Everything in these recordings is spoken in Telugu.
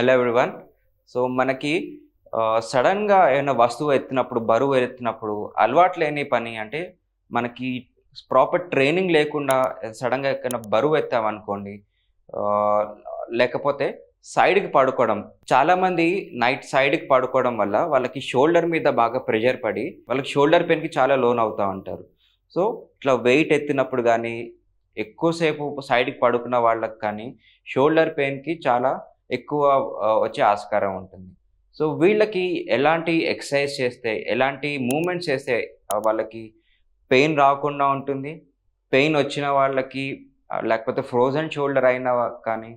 హలో ఎవ్రీవన్ సో మనకి సడన్గా ఏమైనా వస్తువు ఎత్తినప్పుడు బరువు ఎత్తినప్పుడు అలవాటు లేని పని అంటే మనకి ప్రాపర్ ట్రైనింగ్ లేకుండా సడన్గా ఎక్కడైనా బరువు ఎత్తామనుకోండి లేకపోతే సైడ్కి పడుకోవడం. చాలామంది నైట్ సైడ్కి పడుకోవడం వల్ల వాళ్ళకి షోల్డర్ మీద బాగా ప్రెషర్ పడి వాళ్ళకి షోల్డర్ పెయిన్కి చాలా లోన్ అవుతూ ఉంటారు. సో ఇట్లా వెయిట్ ఎత్తినప్పుడు కానీ ఎక్కువసేపు సైడ్కి పడుకున్న వాళ్ళకి కానీ షోల్డర్ పెయిన్కి చాలా ఎక్కువ వచ్చే ఆస్కారం ఉంటుంది. సో వీళ్ళకి ఎలాంటి ఎక్సర్సైజ్ చేస్తే ఎలాంటి మూమెంట్స్ చేస్తే వాళ్ళకి పెయిన్ రాకుండా ఉంటుంది? పెయిన్ వచ్చిన వాళ్ళకి లేకపోతే ఫ్రోజన్ షోల్డర్ అయిన కానీ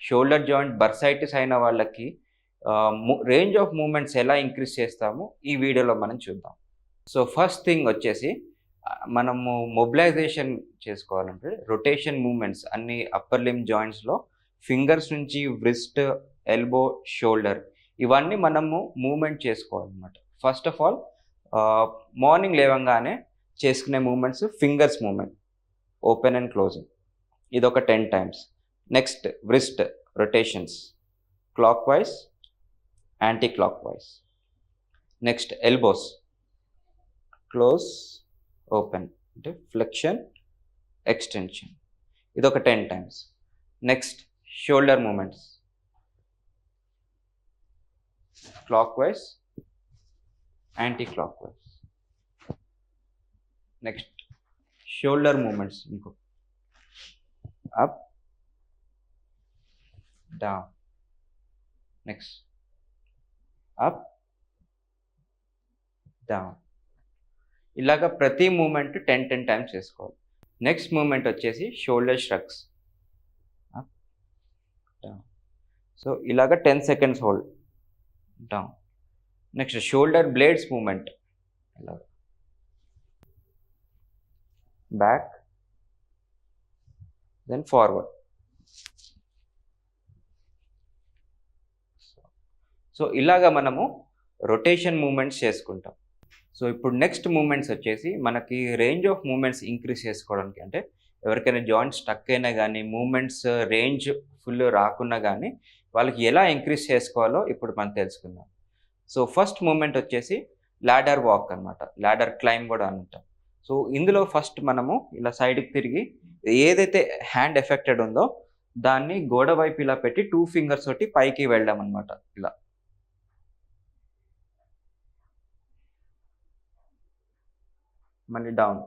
షోల్డర్ జాయింట్ బర్సైటిస్ అయిన వాళ్ళకి రేంజ్ ఆఫ్ మూమెంట్స్ ఎలా ఇంక్రీజ్ చేస్తామో? ఈ వీడియోలో మనం చూద్దాం. సో ఫస్ట్ థింగ్ వచ్చేసి మనము మొబిలైజేషన్ చేసుకోవాలంటే రొటేషన్ మూమెంట్స్ అన్ని అప్పర్ లిమ్ జాయింట్స్లో ఫింగర్స్ నుంచి వ్రిస్ట్ ఎల్బో షోల్డర్ ఇవన్నీ మనము మూమెంట్ చేసుకోవాలన్నమాట. ఫస్ట్ ఆఫ్ ఆల్ మార్నింగ్ లేవంగానే చేసుకునే movements fingers movement open and closing. ఇది ఒక ten times. Next wrist rotations clockwise anticlockwise next elbows close open అంటే ఫ్లెక్షన్ ఎక్స్టెన్షన్. ఇది ఒక ten times. Next shoulder movements clockwise anticlockwise next shoulder movements ఇంకో up down next up down ఇలాగ ప్రతి మూమెంట్ టెన్ టెన్ టైమ్స్ చేసుకోవాలి. నెక్స్ట్ మూమెంట్ వచ్చేసి shoulder shrugs up down so ఇలాగ ten seconds hold down next shoulder blades movement ఇలాగ బ్యాక్ దెన్ ఫార్వర్డ్ సో ఇలాగ మనము రొటేషన్ మూమెంట్స్ చేసుకుంటాం. సో ఇప్పుడు నెక్స్ట్ మూమెంట్స్ వచ్చేసి మనకి రేంజ్ ఆఫ్ మూమెంట్స్ ఇంక్రీజ్ చేసుకోవడానికి అంటే ఎవరికైనా జాయింట్ స్టక్ అయినా కానీ మూమెంట్స్ రేంజ్ ఫుల్ రాకున్నా కానీ వాళ్ళకి ఎలా ఇంక్రీజ్ చేసుకోవాలో ఇప్పుడు మనం తెలుసుకుందాం. సో ఫస్ట్ మూమెంట్ వచ్చేసి లాడర్ వాక్ అన్నమాట. లాడర్ క్లైమ్ కూడా అంటాం. సో ఇందులో ఫస్ట్ మనము ఇలా సైడ్కి తిరిగి ఏదైతే హ్యాండ్ ఎఫెక్టెడ్ ఉందో దాన్ని గోడ వైపు ఇలా పెట్టి టూ ఫింగర్స్ తోటి పైకి వెళ్ళాం అనమాట ఇలా. మళ్ళీ డౌన్.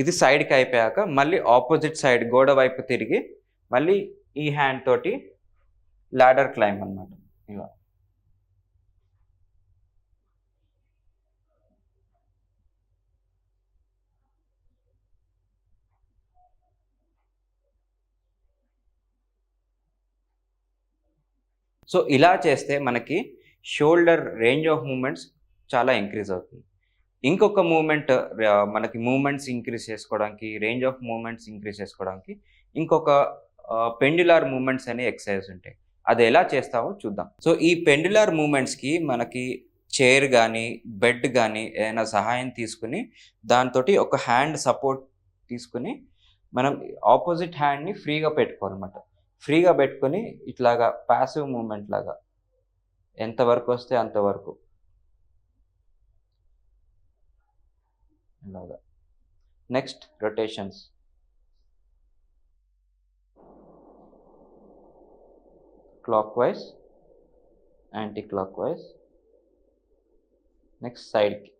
ఇది సైడ్కి అయిపోయాక మళ్ళీ ఆపోజిట్ సైడ్ గోడ వైపు తిరిగి మళ్ళీ ఈ హ్యాండ్ తోటి లాడర్ క్లైమ్ అన్నమాట. ఇలా సో ఇలా చేస్తే మనకి షోల్డర్ రేంజ్ ఆఫ్ మూమెంట్స్ చాలా ఇంక్రీజ్ అవుతుంది. ఇంకొక మూమెంట్ మనకి మూమెంట్స్ ఇంక్రీజ్ చేసుకోవడానికి రేంజ్ ఆఫ్ మూమెంట్స్ ఇంక్రీజ్ చేసుకోవడానికి ఇంకొక పెండ్యులార్ మూమెంట్స్ అనే ఎక్సర్సైజ్ ఉంటాయి. అది ఎలా చేస్తామో చూద్దాం. సో ఈ పెండ్యులార్ మూమెంట్స్కి మనకి చైర్ కానీ బెడ్ కానీ ఏదైనా సహాయం తీసుకుని దాంతో ఒక హ్యాండ్ సపోర్ట్ తీసుకుని మనం ఆపోజిట్ హ్యాండ్ని ఫ్రీగా పెట్టుకోవాలన్నమాట. ఫ్రీగా పెట్టుకొని ఇట్లాగా ప్యాసివ్ మూమెంట్ లాగా. ఎంతవరకు వస్తే అంతవరకు ఇలాగా next rotations clockwise anticlockwise next సైడ్కి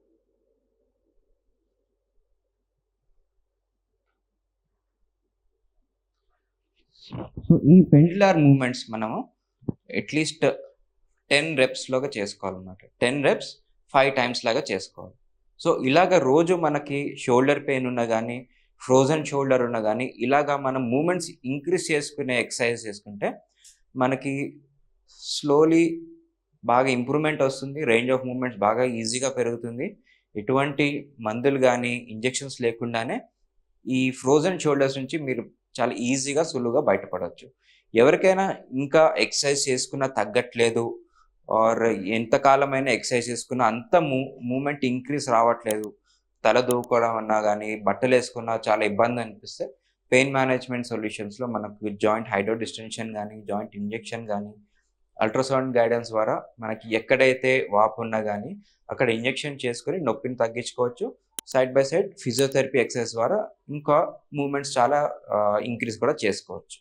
సో ఈ పెండ్యులార్ మూమెంట్స్ మనము అట్లీస్ట్ టెన్ రెప్స్లోగా చేసుకోవాలన్నమాట. టెన్ రెప్స్ ఫైవ్ టైమ్స్ లాగా చేసుకోవాలి. సో ఇలాగ రోజు మనకి షోల్డర్ పెయిన్ ఉన్నా కానీ ఫ్రోజన్ షోల్డర్ ఉన్నా కానీ ఇలాగా మనం మూమెంట్స్ ఇంక్రీజ్ చేసుకునే ఎక్సర్సైజ్ చేసుకుంటే మనకి స్లోలీ బాగా ఇంప్రూవ్మెంట్ వస్తుంది రేంజ్ ఆఫ్ మూమెంట్స్ బాగా ఈజీగా పెరుగుతుంది. ఎటువంటి మందులు కానీ ఇంజెక్షన్స్ లేకుండానే ఈ ఫ్రోజన్ షోల్డర్స్ నుంచి మీరు చాలా ఈజీగా సులువుగా బయటపడవచ్చు. ఎవరికైనా ఇంకా ఎక్సర్సైజ్ చేసుకున్నా తగ్గట్లేదు ఆర్ ఎంతకాలమైనా ఎక్సర్సైజ్ చేసుకున్నా అంత మూ మూమెంట్ ఇంక్రీజ్ రావట్లేదు. తల దూకోవడం అన్నా కానీ బట్టలు వేసుకున్నా చాలా ఇబ్బంది అనిపిస్తే పెయిన్ మేనేజ్మెంట్ సొల్యూషన్స్లో మనకు జాయింట్ హైడ్రో డిస్టెన్షన్ కానీ జాయింట్ ఇంజెక్షన్ కానీ అల్ట్రాసౌండ్ గైడెన్స్ ద్వారా మనకి ఎక్కడైతే వాపు ఉన్నా కానీ అక్కడ ఇంజెక్షన్ చేసుకొని నొప్పిని తగ్గించుకోవచ్చు. Side by side physiotherapy exercise ద్వారా ఇంకా మూమెంట్స్ చాలా ఇంక్రీజ్ కూడా చేసుకోవచ్చు.